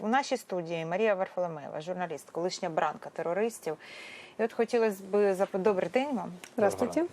У нашій студії Марія Варфоломеєва, журналіст, колишня бранка терористів. І от хотілося б запитати, добрий день вам. Здравствуйте.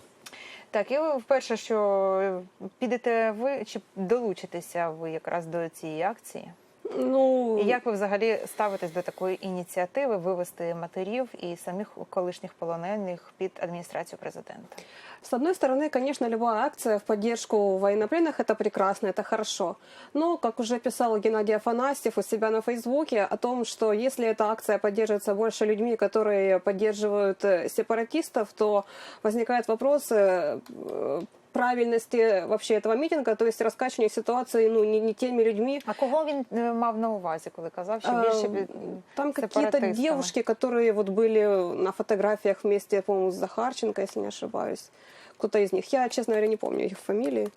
Так, і ви вперше, що підете ви чи долучитеся ви якраз до цієї акції? Ну, І як ви взагалі ставитесь до такої ініціативи вивести матерів і самих колишніх полонених під адміністрацію президента? с одной стороны, конечно, любая акция в поддержку военнопленных это прекрасно, это хорошо. Но, как уже писал Геннадий Афанасьев у себя на Фейсбуке, о том, что если эта акция поддерживается больше людьми, которые поддерживают э, сепаратистов, то возникает вопрос э, э, правильности вообще этого митинга, то есть раскачивания ситуации ну, не, не теми людьми, А кого він е, мав на увазі, коли казав, що більше Э, під- Там какие-то сепаратистами? девушки, которые вот были на фотографиях вместе, по-моему, с Захарченко, если не ошибаюсь. Кто-то из них. Я, честно говоря, не помню их фамилии.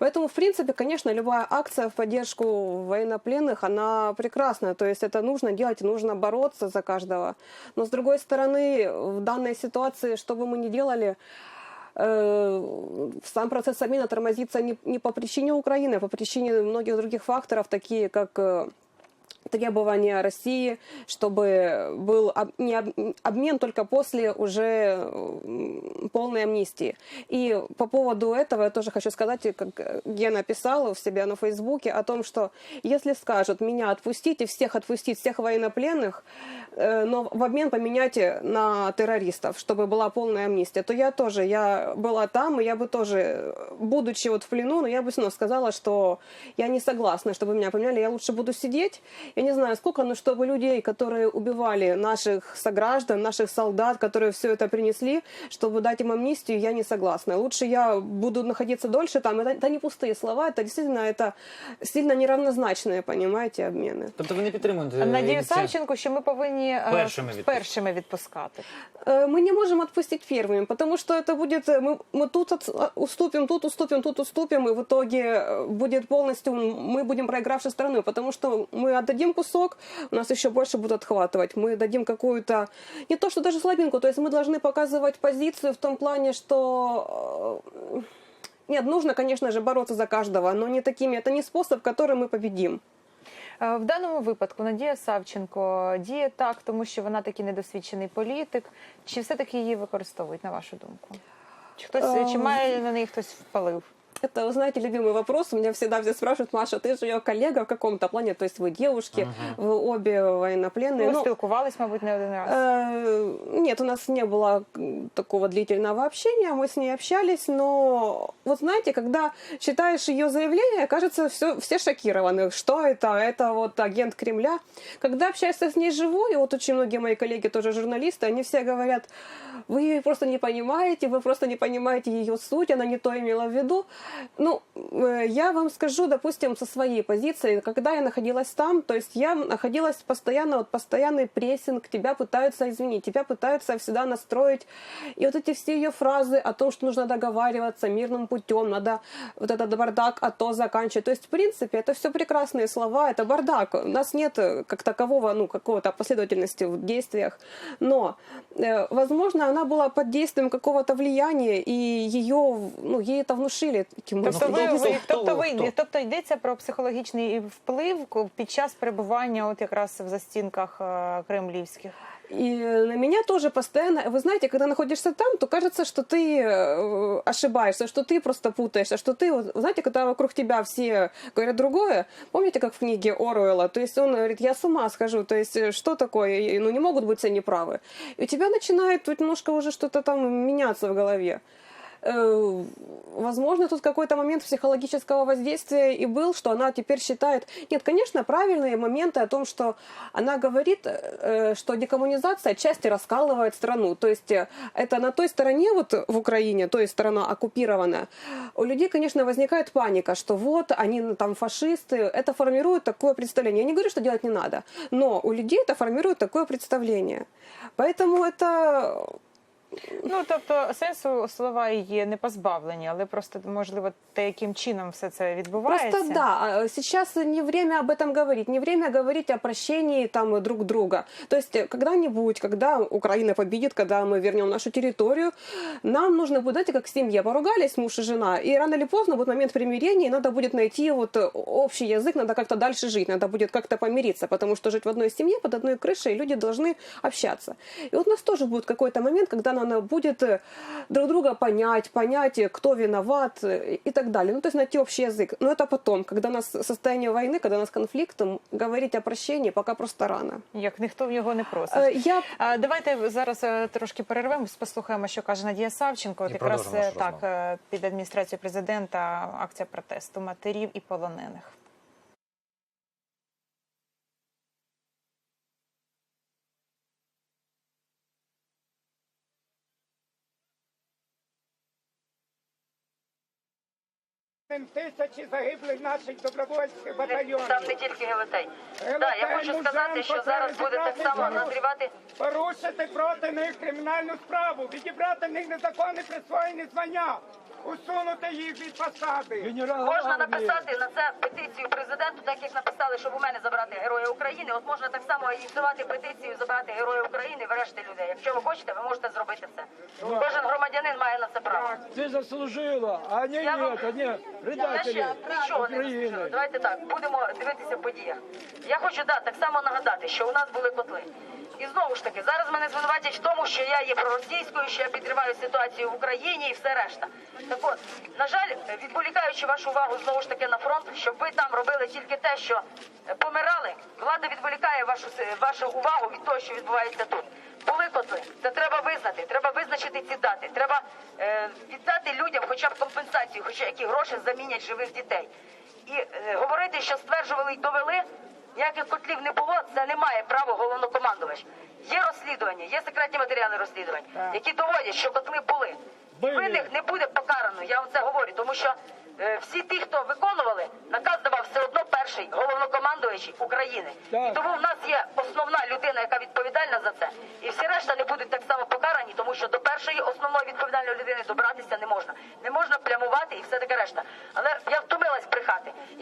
Поэтому, в принципе, конечно, любая акция в поддержку военнопленных, она прекрасная. То есть это нужно делать, и нужно бороться за каждого. Но, с другой стороны, в данной ситуации, что бы мы ни делали, э, сам процесс обмена тормозится не, не по причине Украины, а по причине многих других факторов, такие как э, требования России, чтобы был об- не об- обмен только после уже полной амнистии. И по поводу этого я тоже хочу сказать, как Гена писал у себя на Фейсбуке, о том, что если скажут меня отпустить и всех отпустить, всех военнопленных, э, но в обмен поменяйте на террористов, чтобы была полная амнистия, то я тоже, я была там, и я бы тоже, будучи вот в плену, но я бы равно сказала, что я не согласна, чтобы меня поменяли, я лучше буду сидеть, я не знаю сколько, но чтобы людей, которые убивали наших сограждан, наших солдат, которые все это принесли, чтобы дать им амнистию, я не согласна. Лучше я буду находиться дольше там. Это, это не пустые слова, это действительно это сильно неравнозначные, понимаете, обмены. Тобто ви не підтримуєте Надію ініціативу? Савченко, що ми повинні е, Першими відпускати. першими відпускати. Э, Мы не можем отпустить первыми, потому что это будет, э, мы, мы тут от- уступим, тут уступим, тут уступим, и в итоге э, будет полностью, мы будем проигравшей стороной, потому что мы отдадим кусок, у нас еще больше будут отхватывать, мы дадим какую-то, не то что даже слабинку, то есть мы должны показывать позицию в том плане, что э, нет, нужно, конечно же, бороться за каждого, но не такими, это не способ, которым мы победим. Е, В даному випадку Надія Савченко діє так, тому що вона такий недосвідчений політик. Чи все-таки її використовують, на вашу думку? Чи хтось Ем. чи має на неї хтось впалив? Это, вы знаете, любимый вопрос. У меня всегда все спрашивают, Маша, ты же ее коллега в каком-то плане, то есть вы девушки, вы обе военнопленные. Ви Ну, спілкувались, мабуть, не один раз. э, нет, у нас не было такого длительного общения, мы с ней общались, но вот знаете, когда читаешь ее заявление, кажется, все, все шокированы, что это, это вот агент Кремля. Когда общаешься с ней живой, вот очень многие мои коллеги тоже журналисты, они все говорят, вы ее просто не понимаете, вы просто не понимаете ее суть, она не то имела в виду. Ну, э, я вам скажу, допустим, со своей позиции, когда я находилась там, то есть я находилась постоянно, вот постоянный прессинг, тебя пытаются извинить, тебя пытаются всегда настроить. И вот эти все ее фразы о том, что нужно договариваться мирным путем, надо вот этот бардак, а то заканчивать. То есть, в принципе, это все прекрасные слова, это бардак. У нас нет э, как такового, ну, какого-то последовательности в действиях. Но, э, возможно, она была под действием какого-то влияния, и ее, ну, ей это внушили. Таким Тобто, ви, хто- ви, хто- тобто, ви, хто? тобто йдеться про психологічний вплив ко- під час перебування от якраз в застінках е, кремлівських. И на меня тоже постоянно, вы знаете, когда находишься там, то кажется, что ты э, ошибаешься, что ты просто путаешься, что ты, вот, знаете, когда вокруг тебя все говорят другое, помните, как в книге Оруэлла, то есть он говорит, я с ума схожу, то есть э, что такое, И, ну не могут быть все неправы. И у тебя начинает тут немножко уже что-то там меняться в голове. Э, Возможно, тут какой-то момент психологического воздействия и был, что она теперь считает... Нет, конечно, правильные моменты о том, что она говорит, э, что декоммунизация отчасти раскалывает страну. То есть э, это на той стороне, вот в Украине, то есть сторона оккупированная, у людей, конечно, возникает паника, что вот они там фашисты. Это формирует такое представление. Я не говорю, что делать не надо, но у людей это формирует такое представление. Поэтому это Ну тобто сенсу слова її не позбавлені, але просто можливо те, яким чином все це відбувається. Просто да, а, сейчас не время об этом говорить, не время говорить о прощении там друг друга. То есть э, когда-нибудь, когда Украина победит, когда мы вернем нашу территорию, нам нужно будет, знаете, как в семье, поругались муж и жена, и рано или поздно будет момент примирения, и надо будет найти вот э, общий язык, надо как-то дальше жить, надо будет как-то помириться, потому что жить в одной семье, под одной крышей, люди должны общаться. И вот у нас тоже будет какой-то момент, когда надо будет э, друг друга понять, понять, э, кто виноват э, и так далее. Ну, то есть найти общий язык. Но это потом, когда у нас состояние войны, когда у нас конфликт, м, говорить о прощении пока просто рано. Як ніхто його не просить. Э, Я А, Давайте зараз е, трошки перервемось, послухаємо, що каже Надія Савченко. От І якраз продовжимо е, нашу так розмову. е, під адміністрацією президента акція протесту матерів і полонених. Тисячі загиблих наших добровольських батальйонів. Там не тільки Гелетей. Так, я хочу сказати, що зараз буде так само назрівати. Порушити проти них кримінальну справу, відібрати в них незаконне присвоєні звання, усунути їх від посади. Можна написати на це петицію президенту, так як написали, щоб у мене забрати Героя України. От можна так само ініціювати петицію забрати Героя України і решти людей. Якщо ви хочете, ви можете зробити це. Кожен громадянин має на це право. Ты заслужила, а они Я вам- нет, они Я предатели ще нічого не розкажу. Давайте так, будемо дивитися в подіях. Я хочу да, так само нагадати, що у нас були котли. І знову ж таки, зараз мене звинуватять в тому, що я є проросійською, що я підриваю ситуацію в Україні і все решта. Так от, на жаль, відволікаючи вашу увагу знову ж таки на фронт, щоб ви там робили тільки те, що е, помирали, влада відволікає вашу вашу увагу від того, що відбувається тут. Були котли, це треба визнати. Треба визначити ці дати. Треба е, віддати людям хоча б компенсацію, хоча які гроші замінять живих дітей. І е, говорити, що стверджували й довели, ніяких котлів не було, це не має права головнокомандувач. Є розслідування, є секретні матеріали розслідувань, які доводять, що котли були. Винних не буде покарано, я вам це говорю, тому що е, всі ті, хто виконували, наказ давав все одно перший головнокомандувач України. І тому в нас є основна людина, яка відповідальна за це. І всі решта не будуть так само покарані, тому що до першої основної відповідальної людини добратися не можна. Не можна плямувати і все таке решта. Але я втомилась.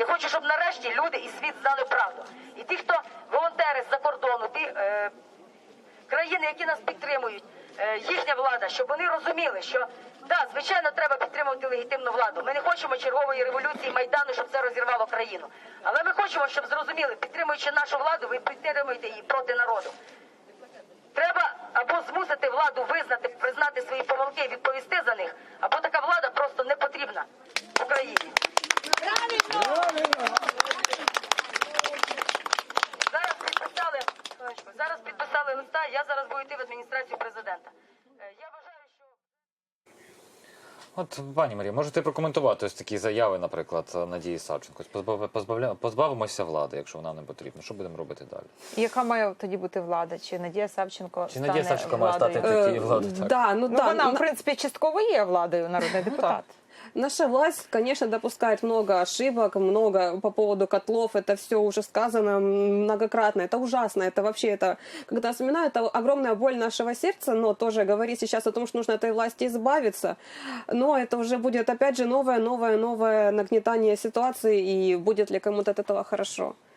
Я хочу, щоб нарешті люди і світ знали правду. І ті, хто волонтери з-за кордону, ті е, країни, які нас підтримують, е, їхня влада, щоб вони розуміли, що да, звичайно, треба підтримувати легітимну владу. Ми не хочемо чергової революції майдану, щоб це розірвало країну. Але ми хочемо, щоб зрозуміли, підтримуючи нашу владу, ви підтримуєте її проти народу. Треба або змусити владу визнати, признати свої помилки і відповісти за них, або така влада просто не потрібна в Україні. Зараз підписали хвилиночку, зараз підписали листа. Я зараз буду йти в адміністрацію президента. Е, Я вважаю, що. От, пані Марія, можете прокоментувати ось такі заяви, наприклад, Надії Савченко. Позбав- позбавля- Позбавимося влади, якщо вона не потрібна. Що будемо робити далі? Яка має тоді бути влада? Чи Надія Савченко Чи Надія стане Савченко має владою? стати Такие влады, так. Да, ну, Ну да. вона, в принципі, частково є владою, народний депутат. Наша власть, конечно, допускает много ошибок, много по поводу котлов. Это все уже сказано многократно. Это ужасно. Это вообще, это, когда вспоминаю, это огромная боль нашего сердца, но тоже говорить сейчас о том, что нужно от этой власти избавиться. Но это уже будет, опять же, новое, новое, новое нагнетание ситуации, и будет ли кому-то от этого хорошо в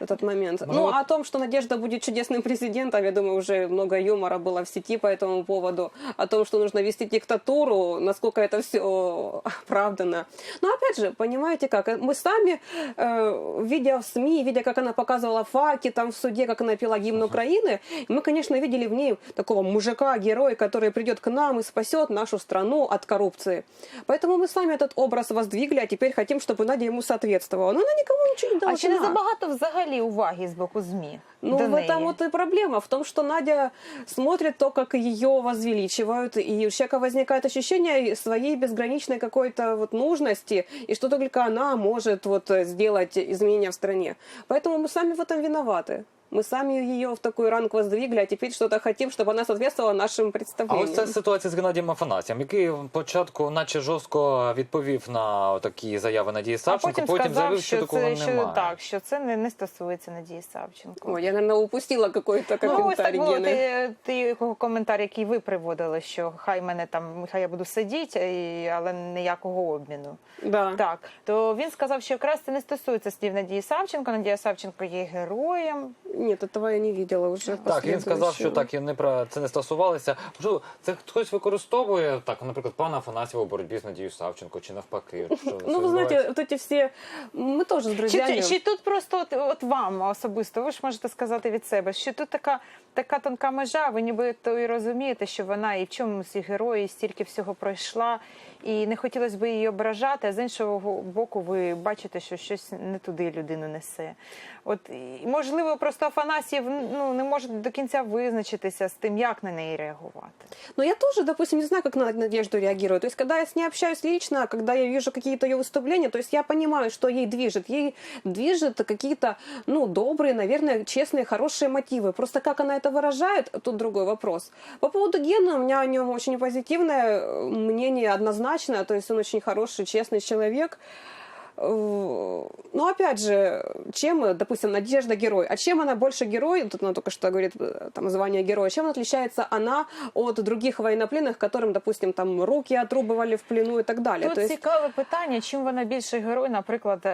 Этот момент. Может, ну, вот- о том, что Надежда будет чудесным президентом, я думаю, уже много юмора было в сети по этому поводу. О том, что нужно вести диктатуру, насколько это все оправдано. Но опять же, понимаете как, мы сами, э, видя в СМИ, видя, как она показывала факи там в суде, как она пела гимн Украины, мы, конечно, видели в ней такого мужика, героя, который придет к нам и спасет нашу страну от коррупции. Поэтому мы сами этот образ воздвигли, а теперь хотим, чтобы Надя ему соответствовала. Но она никому ничего не А чи не забагато взагалі уваги з боку ЗМІ? Ну, до в неї? этом вот и проблема. В том, что Надя смотрит то, как ее возвеличивают, и у человека возникает ощущение своей безграничной какой-то вот нужности, и что только она может вот сделать изменения в стране. Поэтому мы сами в этом виноваты. Мы сами ее в такой ранг воздвигли, а теперь что-то хотим, чтобы она соответствовала нашим А представлениям. ось ця ситуація з Геннадієм Афанасієм, який спочатку, наче жорстко відповів на такі заяви Надії А Савченко, потім, сказав, заявив, що, що такого це що немає. так, що це не, не стосується Надії Савченко. Ой, я, наверное, упустила какой-то Ну, ось так комментарий ти, ти коментар, який ви приводили, що хай мене там, хай я буду сидіти, але ніякого обміну. Да. Так, то він сказав, що якраз це не стосується слів Надії Савченко. Надія Савченко є героєм. Нет, этого я не видела уже. Так, він сказав, що последующего. так і не про це не стосувалося. Можливо, це хтось використовує так, наприклад, пана Афанасьєва у боротьбі з Надією Савченко, чи навпаки. Що це Ну, вы відбувається? знаете, вот эти все... Мы тоже с Чи, друзьями... чи тут просто от, от вам особисто, ви ж можете сказати від себе, що тут така, така тонка межа, ви ніби то і розумієте, що вона і в чомусь і герої, і стільки всього пройшла, і не хотілося б її ображати, а з іншого боку, ви бачите, що щось не туди людину несе. От і, можливо, просто Афанасьєв ну, не може до кінця визначитися з тим, як на неї реагувати. Но я тоже, допустим, не знаю, как на Надежду реагирую. То есть, когда я с ней общаюсь лично, когда я вижу какие-то ее выступления, то есть я понимаю, что ей движет. Ей движет какие-то, ну, добрые, наверное, честные, хорошие мотивы. Просто как она это выражает, тут другой вопрос. По поводу Гена, у меня о нем очень позитивное э, мнение, однозначное. То есть он очень хороший, честный человек. Э, Но опять же, чем, э, допустим, Надежда герой, а чем она больше герой, тут она только что говорит, э, там, звание героя, чем отличается она от других военнопленных, которым, допустим, там руки отрубывали в плену и так далее. Тут То есть, цікаве питання, чим вона більше герой, наприклад, е,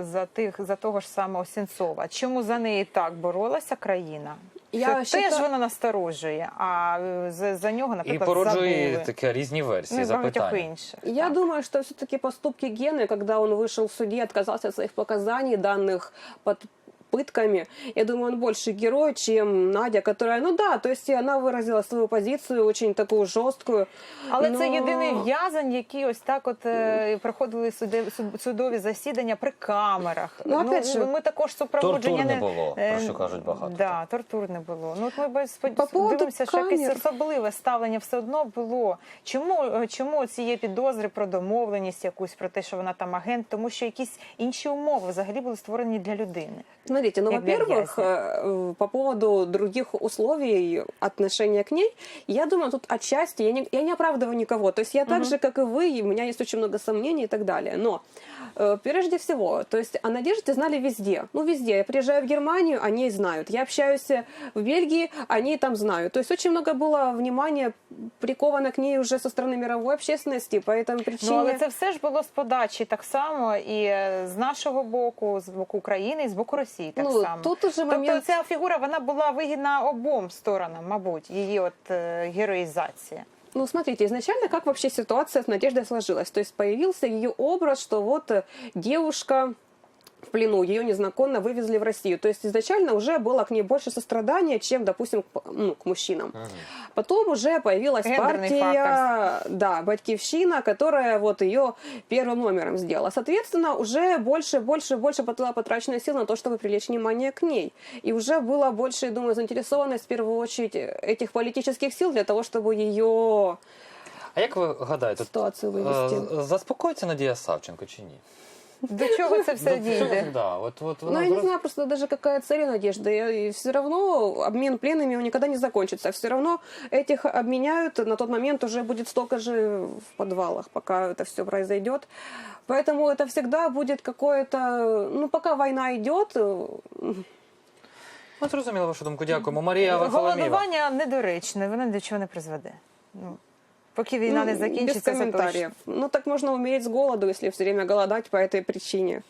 за тих за того ж самого Сенцова. Чому за неї так боролася країна? Я Це теж считаю- вона насторожує, а е, за, за нього, І наприклад, породжує забули. таке різні Ну, версії і багатьох запитання. інших. я так. думаю, что все-таки поступки Гены, когда он вышел в суде, отказался от своих показаний, данных под пытками, я думаю, он больше герой, чем Надя, которая, ну да, то есть она выразила свою позицию очень такую жесткую. Але но- це єдиний в'язень, який ось так от е, проходили суди, суд- судові засідання при камерах. Ну, опять же, ми також супроводження не було, е, про що кажуть багато. Да, тортур не було. Ну от ми поводу дивимося, що якесь особливе ставлення все одно було. Чому е, чому ці є підозри про домовленість якусь про те, що вона там агент? Тому що якісь інші умови взагалі були створені для людини. Смотрите, ну, Как для во-первых, вязня. э, по поводу других условий отношения к ней, я думаю, тут отчасти, я не, я не оправдываю никого. То есть я так же, как и вы, и у меня есть очень много сомнений и так далее. Но э, прежде всего, то есть о Надежде знали везде. Ну, везде. Я приезжаю в Германию, о ней знают. Я общаюсь в Бельгии, о ней там знают. То есть очень много было внимания приковано к ней уже со стороны мировой общественности, по этой причине... Ну але це все ж було з подачі так само, і е, з нашого боку, з боку України, і з боку Росії так Ну, само. тут уже Тобто момент- ця фігура вона була вигідна обом сторонам, мабуть, її от е, героїзація. Ну, смотрите, изначально как вообще ситуация с Надеждой сложилась? То есть появился ее образ, что вот э, девушка в плену, ее незаконно вывезли в Россию. То есть изначально уже было к ней больше сострадания, чем, допустим, к, ну, к мужчинам. Потом уже появилась Гендерный партия, да, Батькивщина, которая вот ее первым номером сделала. Соответственно, уже больше, больше, больше была потрачена сил на то, чтобы привлечь внимание к ней. И уже было больше, думаю, заинтересованность в первую очередь этих политических сил для того, чтобы ее А як ви гадаєте, ситуацию вывести. е, заспокоїться Надія Савченко чи ні? До чого це все До чого- дійде? да, от, от Ну, вона я не зараз- знаю просто даже какая цель у Надежды. И все равно обмен пленными он никогда не закончится. Все равно этих обменяют. На тот момент уже будет столько же в подвалах, пока это все произойдет. Поэтому это всегда будет какое-то... Ну, пока война идет, э, От зрозуміло вашу думку. Дякуємо. Марія Варфоломієва. Голодування недоречне, воно до чого не призведе. Ну, поки війна не закінчиться, без це точно. Ну, так можно умереть с голоду, если все время голодать по этой причине.